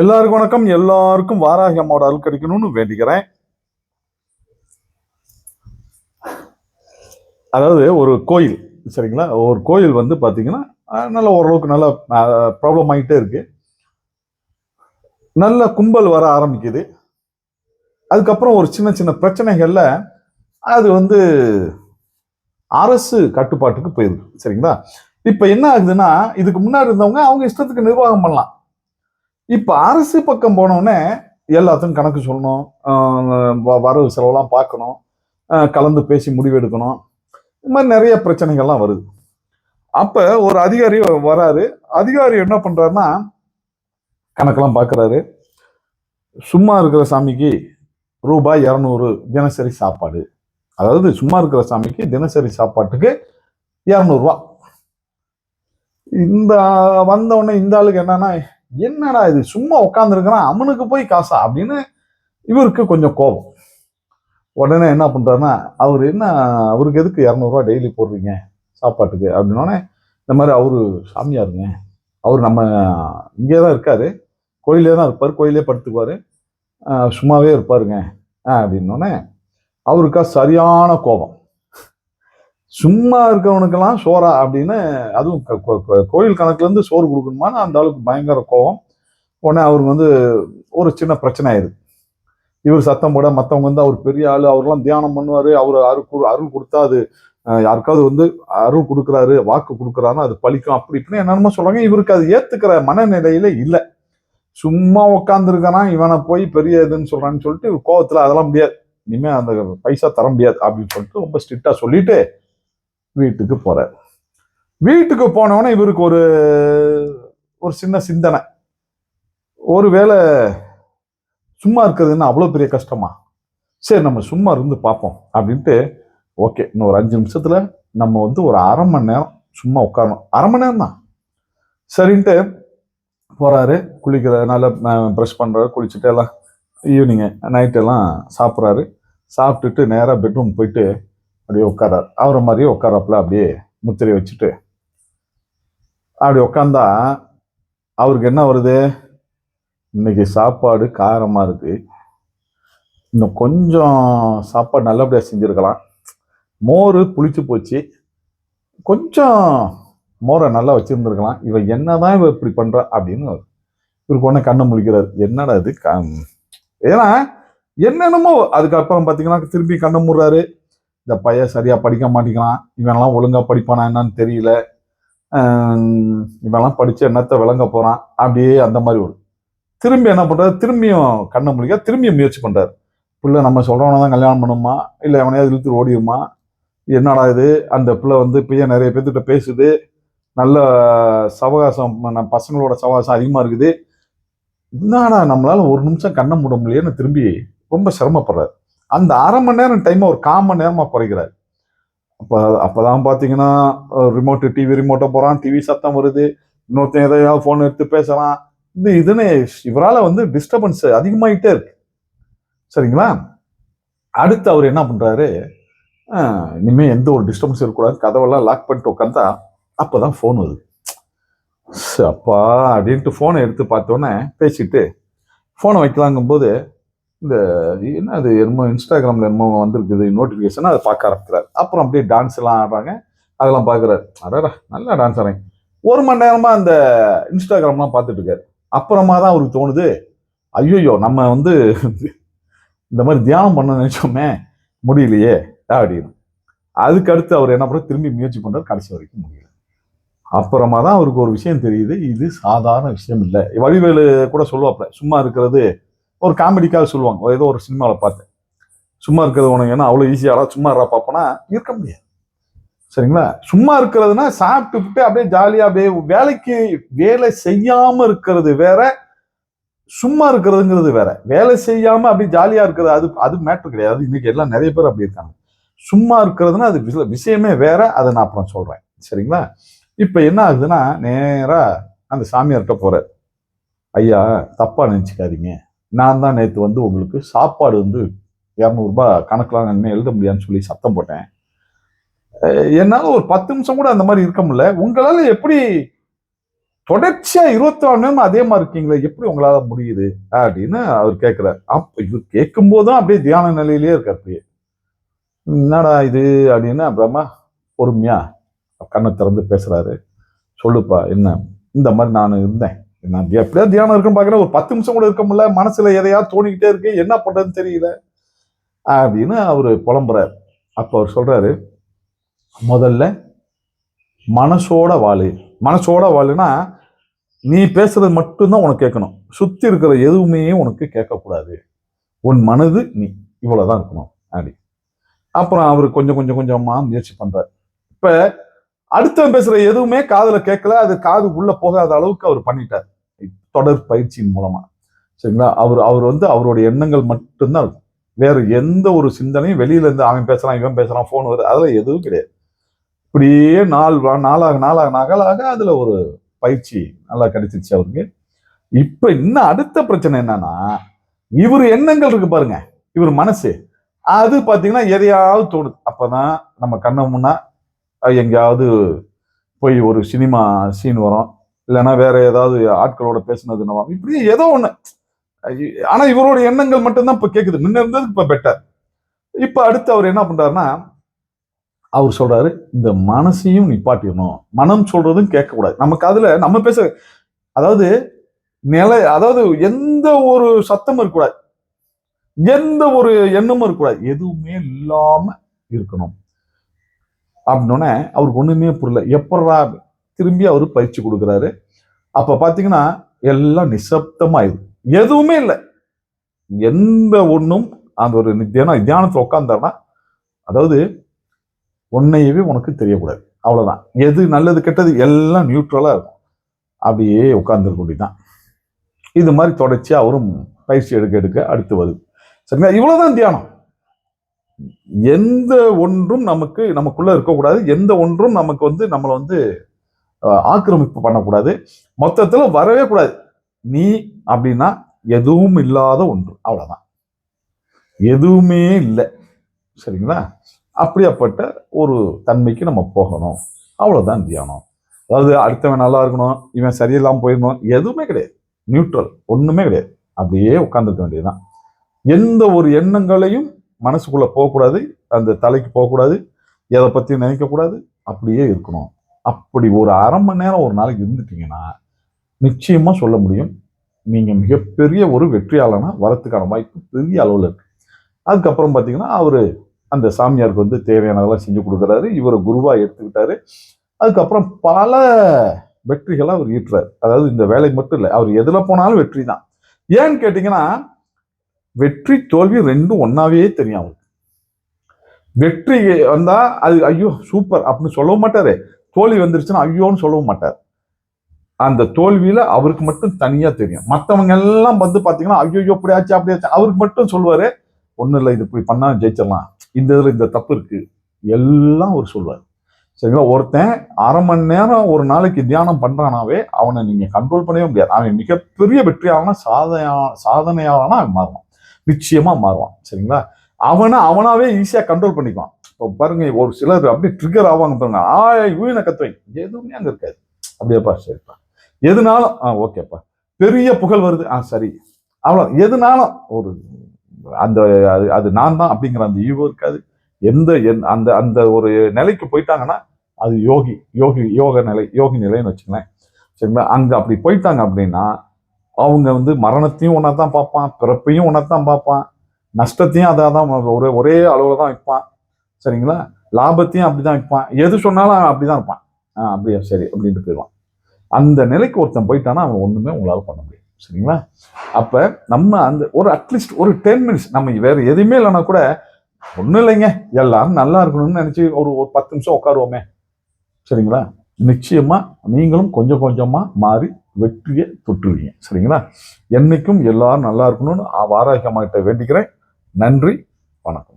எல்லாருக்கும் வணக்கம். எல்லாருக்கும் வாராகி அம்மாவோட அருள் கிடைக்கணும்னு வேண்டிக்கிறேன். அதாவது ஒரு கோயில் சரிங்களா? ஒரு கோயில் வந்து பார்த்தீங்கன்னா நல்ல ஓரளவுக்கு நல்ல ப்ராப்ளம் ஆகிட்டே இருக்கு. நல்ல கும்பல் வர ஆரம்பிக்குது. அதுக்கப்புறம் ஒரு சின்ன சின்ன பிரச்சனைகளில் அது வந்து அரசு கட்டுப்பாட்டுக்கு போயிருக்கு சரிங்களா? இப்போ என்ன ஆகுதுன்னா இதுக்கு முன்னாடி இருந்தவங்க அவங்க இஷ்டத்துக்கு நிர்வாகம் பண்ணலாம். இப்போ அரசு பக்கம் போனோடனே எல்லாத்துக்கும் கணக்கு சொல்லணும் வ- வரவு செலவெல்லாம் பார்க்கணும் கலந்து பேசி முடிவெடுக்கணும் இது மாதிரி நிறைய பிரச்சனைகள்லாம் வருது. அப்போ ஒரு அதிகாரி வராரு. அதிகாரி என்ன பண்ணுறாருன்னா கணக்கெல்லாம் பார்க்குறாரு சும்மா இருக்கிற சாமிக்கு ரூபாய் இரநூறு தினசரி சாப்பாடு. அதாவது சும்மா இருக்கிற சாமிக்கு தினசரி சாப்பாட்டுக்கு இரநூறுவா. இந்த வந்தவுடனே இந்த ஆளுக்கு என்னன்னா என்னடா இது சும்மா உட்காந்துருக்கிறான் அவனுக்கு போய் காசா அப்படின்னு இவருக்கு கொஞ்சம் கோபம். உடனே என்ன பண்ணுறாருன்னா அவர் என்ன அவருக்கு எதுக்கு இரநூறுவா டெய்லி போடுறீங்க சாப்பாட்டுக்கு அப்படின்னோடனே இந்த மாதிரி அவரு சாமியாருங்க. அவர் நம்ம இங்கே தான் இருக்கார். கோயிலே தான் இருப்பார் கோயிலே படுத்துக்குவார். சும்மாவே இருப்பாருங்க. அப்படின்னோடனே அவருக்கா சரியான கோபம். சும்மா இருக்கவனுக்கெல்லாம் சோறா அப்படின்னு அதுவும் கோயில் கணக்குலேருந்து சோறு கொடுக்கணுமான்னு அந்த அளவுக்கு பயங்கர கோபம். உடனே அவருக்கு வந்து ஒரு சின்ன பிரச்சனை ஆயிடுது. இவர் சத்தம் போட மற்றவங்க வந்து அவர் பெரிய ஆளு அவர்லாம் தியானம் பண்ணுவார் அவர் அருள் அருள் கொடுத்தா அது யாருக்காவது வந்து அருள் கொடுக்குறாரு வாக்கு கொடுக்குறாருன்னா அது பழிக்கும். அப்படி இப்படின்னு என்னென்னமோ சொல்கிறாங்க இவருக்கு அது ஏற்றுக்கிற மனநிலையில இல்லை. சும்மா உட்காந்துருக்கானா இவனை போய் பெரிய இதுன்னு சொல்கிறான்னு சொல்லிட்டு கோவத்தில் அதெல்லாம் முடியாது. இனிமேல் அந்த பைசா தர முடியாது அப்படின்னு சொல்லிட்டு ரொம்ப ஸ்ட்ரிக்டாக சொல்லிட்டு வீட்டுக்கு போகிறார் வீட்டுக்கு போனவொடனே இவருக்கு ஒரு ஒரு சின்ன சிந்தனை. ஒருவேளை சும்மா இருக்கிறதுன்னு அவ்வளோ பெரிய கஷ்டமா? சரி நம்ம சும்மா இருந்து பார்ப்போம் அப்படின்ட்டு ஓகே இன்னும் ஒரு அஞ்சு நிமிஷத்தில் நம்ம வந்து ஒரு அரை மணி நேரம் சும்மா உட்காரணும். அரை மணி நேரம் தான் சரின்ட்டு போகிறாரு குளிக்கிற நல்லா ப்ரஷ் பண்ணுறாரு குளிச்சுட்டு எல்லாம் ஈவினிங்கு நைட்டெல்லாம் சாப்பிட்றாரு. சாப்பிட்டுட்டு நேராக பெட்ரூம் போயிட்டு அப்படியே உட்காரார். அவரை மாதிரியே உட்காராப்புல அப்படியே முத்திரை வச்சுட்டு அப்படி உட்காந்தா அவருக்கு என்ன வருது? இன்னைக்கு சாப்பாடு காரமாக இருக்குது இன்னும் கொஞ்சம் சாப்பாடு நல்லபடியாக செஞ்சுருக்கலாம். மோர் புளிச்சு போச்சு. கொஞ்சம் மோரை நல்லா வச்சுருந்துருக்கலாம். இவன் என்ன என்னதான் இவன் இப்படி பண்ணுறா அப்படின்னு இவருக்கு உடனே கண்ணை முழிக்கிறார். என்னடா இது? க- ஏன்னா என்னென்னமோ அதுக்கப்புறம் பார்த்தீங்கன்னா திரும்பி கண்ணை முடுறாரு. இந்த பையன் சரியாக படிக்க மாட்டேங்கிறான். இவனெல்லாம் ஒழுங்காக படிப்பானா என்னன்னு தெரியல. இவெல்லாம் இவன்லாம் என்னத்தை விளங்க போகிறான் அப்படியே அந்த மாதிரி ஒரு திரும்பி என்ன பண்ணுறாரு திரும்பியும் கண்ணை முடிக்க திரும்பியும் முயற்சி பண்ணுறாரு பிள்ளை நம்ம சொல்றவன தான் கல்யாணம் பண்ணுமா? இல்லை எவனையாவது இழுத்து ஓடிடுமா? என்னடா இது? அந்த பிள்ளை வந்து இப்பயே நிறைய பேர்த்திட்ட பேசுது. நல்ல சவகாசம் நம்ம பசங்களோட சவகாசம் அதிகமாக இருக்குது. என்னடா நம்மளால் ஒரு நிமிஷம் கண்ணை மூட முடியலன்னு திரும்பி ரொம்ப சிரமப்படுறாரு. அந்த அரை மணி நேரம் டைமை ஒரு கால் மணி நேரமாக குறைக்கிறார். அப்போ அப்போதான் பார்த்தீங்கன்னா ரிமோட்டு டிவி ரிமோட்டை போகிறான் டிவி சத்தம் வருது இன்னொருத்தன் எதையாவது ஃபோன் எடுத்து பேசுகிறான் இது இதுன்னு இவரால் வந்து டிஸ்டர்பன்ஸ் அதிகமாயிட்டே இருக்கு. சரிங்களா? அடுத்து அவர் என்ன பண்ணுறாரு இனிமேல் எந்த ஒரு டிஸ்டர்பன்ஸ் இருக்கக்கூடாது கதவெல்லாம் லாக் பண்ணிட்டு உட்காந்தா அப்போ தான் ஃபோன் வருது அப்பா அப்படின்ட்டு ஃபோனை எடுத்து பார்த்தோன்னே பேசிட்டு ஃபோனை வைக்கலாங்கும்போது இந்த என்ன அது என்னமோ இன்ஸ்டாகிராமில் என்னமோ வந்திருக்குது நோட்டிஃபிகேஷன் அதை பார்க்க ஆரம்பிக்கிறார். அப்புறம் அப்படியே டான்ஸ் எல்லாம் ஆடுறாங்க. அதெல்லாம் பார்க்குறாரு. அடடா நல்லா டான்ஸ் ஆடுறேன் ஒரு மணி நேரமாக அந்த இன்ஸ்டாகிராம்லாம் பார்த்துட்டு இருக்காரு. அப்புறமா தான் அவருக்கு தோணுது ஐயோயோ நம்ம வந்து இந்த மாதிரி தியானம் பண்ண நினைச்சோமே முடியலையே அப்படின்னு. அதுக்கு அடுத்து அவர் என்ன பண்ணுற திரும்பி முயற்சி பண்றாரு கடைசி வரைக்கும் முடியல. அப்புறமா தான் அவருக்கு ஒரு விஷயம் தெரியுது. இது சாதாரண விஷயம் இல்லை. வடிவேலு கூட சொல்லுவாப்ல சும்மா இருக்கிறது ஒரு காமெடிக்காக சொல்லுவாங்க. ஏதோ ஒரு சினிமாவில் பார்த்தேன். சும்மா இருக்கிறது உனக்கு என்ன? அவ்வளோ ஈஸியாடா சும்மா இருறா பார்ப்போனா இருக்க முடியாது. சரிங்களா? சும்மா இருக்கிறதுனா சாப்பிட்டுட்டு அப்படியே ஜாலியாக அப்படியே வேலைக்கு வேலை செய்யாமல் இருக்கிறது வேற சும்மா இருக்கிறதுங்கிறது வேற. வேலை செய்யாமல் அப்படியே ஜாலியாக இருக்கிறது அது அது மேட்ரு கிடையாது. இன்னைக்கு எல்லாம் நிறைய பேர் அப்படி இருக்காங்க. சும்மா இருக்கிறதுனா அது விஷயமே வேற. அதை நான் அப்புறம் சொல்கிறேன் சரிங்களா? இப்போ என்ன ஆகுதுன்னா நேராக அந்த சாமியார்கிட்ட போகிறார் ஐயா தப்பாக நினச்சிக்காதீங்க. நான் தான் நேற்று வந்து உங்களுக்கு சாப்பாடு வந்து இரநூறுபா கணக்கெலாம் என்ன எழுத முடியாதுன்னு சொல்லி சத்தம் போட்டேன். என்னால் ஒரு பத்து நிமிஷம் கூட அந்த மாதிரி இருக்க முடியல. உங்களால் எப்படி தொடர்ச்சியாக இருபத்தி நாலு நேரம் அதே மாதிரி இருக்கீங்களே எப்படி உங்களால் முடியுது? அப்படின்னு அவர் கேட்குறாரு அப்போ இவர் கேட்கும்போதும் அப்படியே தியான நிலையிலேயே இருக்கார் அப்படியே. என்னடா இது அப்படின்னு அப்புறமா பொறுமையாக கண்ணை திறந்து பேசுகிறாரு சொல்லுப்பா என்ன? இந்த மாதிரி நான் இருந்தேன். நான் எப்படியா தியானம் இருக்குன்னு பார்க்குறேன். ஒரு பத்து நிமிஷம் கூட இருக்க முடியல. மனசில் எதையாவது தோணிக்கிட்டே இருக்கு. என்ன பண்ணுறதுன்னு தெரியல. அப்படின்னு அவர் புலம்புறாரு. அப்போ அவர் சொல்கிறாரு முதல்ல மனசோட வாழு. மனசோட வாழுனா நீ பேசுறது மட்டும்தான் உனக்கு கேட்கணும். சுற்றி இருக்கிற எதுவுமே உனக்கு கேட்கக்கூடாது. உன் மனது நீ. இவ்வளோதான் இருக்கணும். அப்படி. அப்புறம் அவர் கொஞ்சம் கொஞ்சம் கொஞ்சமாக முயற்சி பண்ணுறார் இப்போ அடுத்தவன் பேசுகிற எதுவுமே காதில் கேட்கல. அது காது உள்ளே போகாத அளவுக்கு அவர் பண்ணிட்டார். தொடர் பயிற்சியின் மூலமா. சரிங்களா? அவர் அவர் வந்து அவருடைய எண்ணங்கள் மட்டும்தான் இருக்கும். வேற எந்த ஒரு சிந்தனையும் வெளியில இருந்து அவன் பேசுறான் இவன் பேசுறான் ஃபோன் வருது. அதெல்லாம் எதுவும் கிடையாது. இப்படியே நாள் நாளாக நாளாக நகலாக அதுல ஒரு பயிற்சி நல்லா கிடைச்சிச்சு அவருக்கு. இப்ப இன்னும் அடுத்த பிரச்சனை என்னன்னா இவர் எண்ணங்கள் இருக்கு பாருங்க. இவர் மனசு. அது பார்த்தீங்கன்னா எதையாவது தோணுது. அப்பதான் நம்ம கண்ண முன்னா எங்கேயாவது போய் ஒரு சினிமா சீன் வரும். இல்லைன்னா வேற ஏதாவது ஆட்களோட பேசுனது நம்ம இப்படி ஏதோ ஒன்று ஆனால் இவரோட எண்ணங்கள் மட்டும்தான் இப்போ கேட்குது முன்ன இருந்தது இப்போ பெட்டர் இப்போ அடுத்து அவர் என்ன பண்ணுறாருன்னா அவர் சொல்றாரு இந்த மனசையும் நிப்பாட்டிடணும். மனம் சொல்றதும் கேட்கக்கூடாது. நமக்கு அதுல நம்ம பேச அதாவது நிலை அதாவது எந்த ஒரு சத்தமும் இருக்கக்கூடாது. எந்த ஒரு எண்ணமும் இருக்கக்கூடாது. எதுவுமே இல்லாம இருக்கணும். அப்படின்னோடனே அவருக்கு ஒண்ணுமே புரியல. எப்படா திரும்பி அவர் பயிற்சி கொடுக்குறாரு. அப்போ பார்த்தீங்கன்னா எல்லாம் நிசப்தமாயிடுது எதுவுமே இல்லை. எந்த ஒன்றும் அந்த ஒரு தியானம் தியானத்தில் உட்காந்தாருன்னா அதாவது உன்னையவே உனக்கு தெரியக்கூடாது. அவ்வளோதான் எது நல்லது கெட்டது எல்லாம் நியூட்ரலாக இருக்கும். அப்படியே உட்காந்துருக்க வேண்டியதுதான். இது மாதிரி தொடர்ச்சியாக அவரும் பயிற்சி எடுக்க எடுக்க அடுத்து வருது. சரிங்களா? இவ்வளோதான் தியானம். எந்த ஒன்றும் நமக்கு நமக்குள்ளே இருக்கக்கூடாது. எந்த ஒன்றும் நமக்கு வந்து நம்மளை வந்து ஆக்கிரமிப்பு பண்ணக்கூடாது. மொத்தத்தில் வரவே கூடாது. நீ அப்படின்னா எதுவும் இல்லாத ஒன்று. அவ்வளோதான் எதுவுமே இல்லை. சரிங்களா? அப்படியாப்பட்ட ஒரு தன்மைக்கு நம்ம போகணும். அவ்வளோதான் தியானம். அதாவது அடுத்தவன் நல்லா இருக்கணும் இவன் சரியில்லாமல் போயிடணும் எதுவுமே கிடையாது. நியூட்ரல் ஒன்றுமே கிடையாது. அப்படியே உட்காந்துருக்க வேண்டியதுதான். எந்த ஒரு எண்ணங்களையும் மனசுக்குள்ளே போகக்கூடாது. அந்த தலைக்கு போகக்கூடாது. எதை பற்றியும் நினைக்கக்கூடாது. அப்படியே இருக்கணும். அப்படி ஒரு அரை மணி நேரம் ஒரு நாளைக்கு இருந்துட்டீங்கன்னா நிச்சயமா சொல்ல முடியும் நீங்கள் மிகப்பெரிய ஒரு வெற்றியாளனாக வரத்துக்கான வாய்ப்பு பெரிய அளவில் இருக்குது அதுக்கப்புறம் பார்த்தீங்கன்னா அவர் அந்த சாமியாருக்கு வந்து தேவையானதெல்லாம் செஞ்சு கொடுக்குறாரு இவரை குருவா எடுத்துக்கிட்டாரு அதுக்கப்புறம் பல வெற்றிகளை அவர் ஈட்டுறாரு. அதாவது இந்த வேலை மட்டும் இல்லை அவர் எதில் போனாலும் வெற்றி தான். ஏன்னு கேட்டிங்கன்னா வெற்றி தோல்வி ரெண்டும் ஒன்னாவே தெரியும் அவருக்கு. வெற்றி வந்தால் அது ஐயோ சூப்பர் அப்படின்னு சொல்லவும் மாட்டாரு. தோல்வி வந்துருச்சுன்னா ஐயோன்னு சொல்லவும் மாட்டார். அந்த தோல்வியில அவருக்கு மட்டும் தனியா தெரியும். மற்றவங்க எல்லாம் வந்து பாத்தீங்கன்னா ஐயோ அப்படி ஆச்சு அப்படி ஆச்சு அவருக்கு மட்டும் சொல்லுவாரு ஒன்றும் இல்லை இது இப்படி பண்ணா ஜெயிச்சிடலாம். இந்த இதில் இந்த தப்பு இருக்கு. எல்லாம் அவர் சொல்லுவார். சரிங்களா? ஒருத்தன் அரை மணி நேரம் ஒரு நாளைக்கு தியானம் பண்றானாவே அவனை நீங்க கண்ட்ரோல் பண்ணவே முடியாது. அவன் மிகப்பெரிய வெற்றியாளனா சாதனையா சாதனையாளனா அவன் மாறுவான். நிச்சயமா மாறுவான். சரிங்களா? அவனை அவனாவே ஈஸியா கண்ட்ரோல் பண்ணிக்குவான். இப்போ பாருங்க ஒரு சிலர் அப்படியே ட்ரிகர் ஆவாங்க பாருங்க. ஆ வீண கத்துவை எதுவுமே அங்கே இருக்காது. அப்படியேப்பா சரிப்பா. எதுனாலும் ஆ ஓகேப்பா. பெரிய புகழ் வருது. ஆ சரி. அவ்வளோ எதுனாலும் ஒரு அந்த அது அது நான் தான் அப்படிங்கிற அந்த ஈவோ இருக்காது. எந்த என் அந்த அந்த ஒரு நிலைக்கு போயிட்டாங்கன்னா அது யோகி யோகி யோக நிலை யோகி நிலைன்னு வச்சுங்களேன் சரிங்களா? அங்கே அப்படி போயிட்டாங்க அப்படின்னா அவங்க வந்து மரணத்தையும் ஒன்றா தான் பார்ப்பான் பிறப்பையும் ஒன்றா தான் பார்ப்பான் நஷ்டத்தையும் அதாக தான் ஒரே ஒரே அளவில் தான் வைப்பான். சரிங்களா? லாபத்தையும் அப்படிதான் விற்பான் எது சொன்னாலும் அப்படிதான் இருப்பான் ஆ அப்படியா? சரி அப்படின்ட்டு போயிடுவான். அந்த நிலைக்கு ஒருத்தன் போயிட்டானா அவன் ஒண்ணுமே உங்களால் பண்ண முடியும் சரிங்களா? அப்ப நம்ம அந்த ஒரு அட்லீஸ்ட் ஒரு டென் மினிட்ஸ் நம்ம வேற எதுவுமே இல்லைன்னா கூட ஒண்ணும் இல்லைங்க. எல்லாரும் நல்லா இருக்கணும்னு நினைச்சு ஒரு ஒரு பத்து நிமிஷம் உட்காருவோமே. சரிங்களா? நிச்சயமா நீங்களும் கொஞ்சம் கொஞ்சமா மாறி வெற்றியை தொட்டுருவீங்க. சரிங்களா? என்னைக்கும் எல்லாரும் நல்லா இருக்கணும்னு வாராகியமாகிட்ட வேண்டிக்கிறேன். நன்றி. வணக்கம்.